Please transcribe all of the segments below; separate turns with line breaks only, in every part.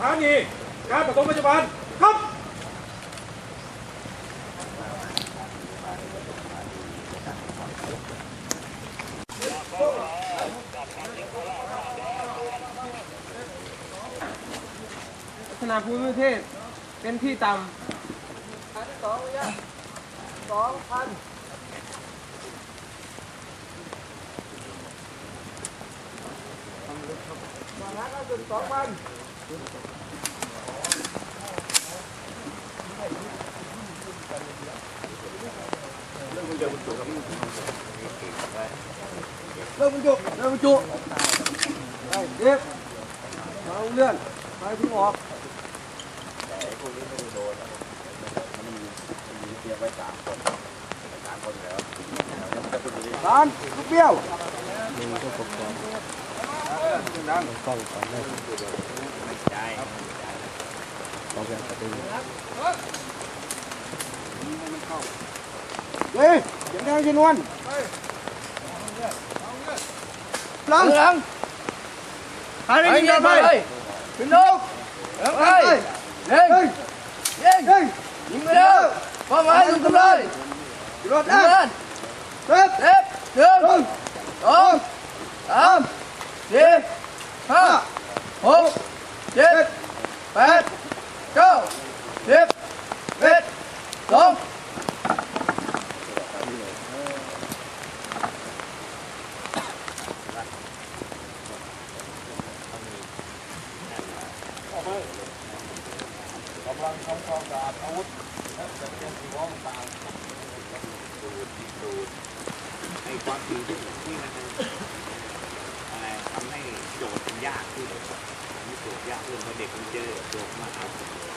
ถานีการปฐมพยาบาลครับ
พัฒนาภูมิประเทศเป็นที่ต่
สองระยะสองพันสองพันเอาจุดสองพันำ
เริ่มบรรจุเริ่มบรรจุไปเด็กมาเลื่อนไปที่ออกสามลู กเบี้ยวเฮ้ยเสียงดังชินวนหลังหลังใครไม่ยิงกันไปขึ้น เก้าสิบเอ็ดสอง
ไอ้ความจริงที่มันอะไรทำให้โจทย์มันยากขึ้น ทำให้โจทย์ยากขึ้นเพราะเด็กมันเจอโจทย์มาเอา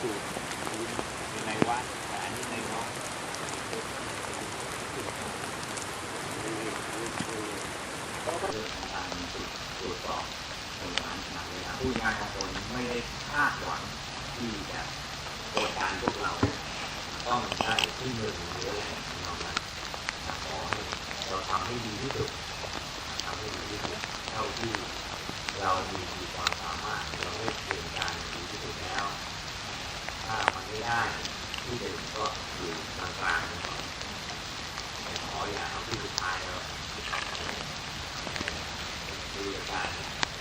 สูตรยังไงวะแต่อันนี้ไงวะผู้งานของตนไม่ได้คาดหวังที่จะกดดันพวกเรา ต้องได้ที่หนึ่งหรืออะไรนอกนั้นขอให้เราทำให้ดีที่สุดทำให้ดีที่สุดเท่าที่ เรามีความสามารถเราได้เรียมการดีที่สุดแล้ว ถ้ามันไม่ได้ที่หนึ่งก็อยู่กลางกลางๆไปก่อนแต่ขออย่าเอาที่สุดท้ายแล้วดูการ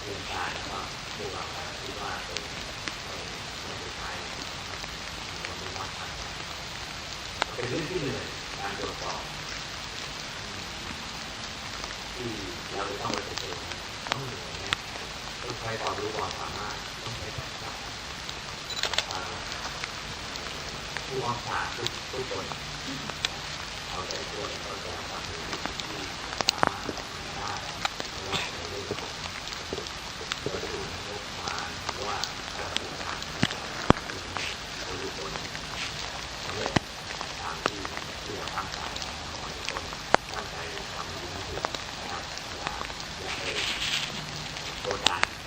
เรียมการแล้วก็พวกเราคิดว่าเป็นเป็นสุดท้ายเราไม่ว่ากันเป็นเรื่องที่เหนื่อยการตรวจสอบที่เราจะต้องไปเจอต้องเหนื่อยนะต้อง ใช้ความรู้ความสามารถต้องใช้ความสามารถผู้วางศาสตร์ทุกทุกคนเอาใจช่วยก็จะทำให้ดีที่สามารถ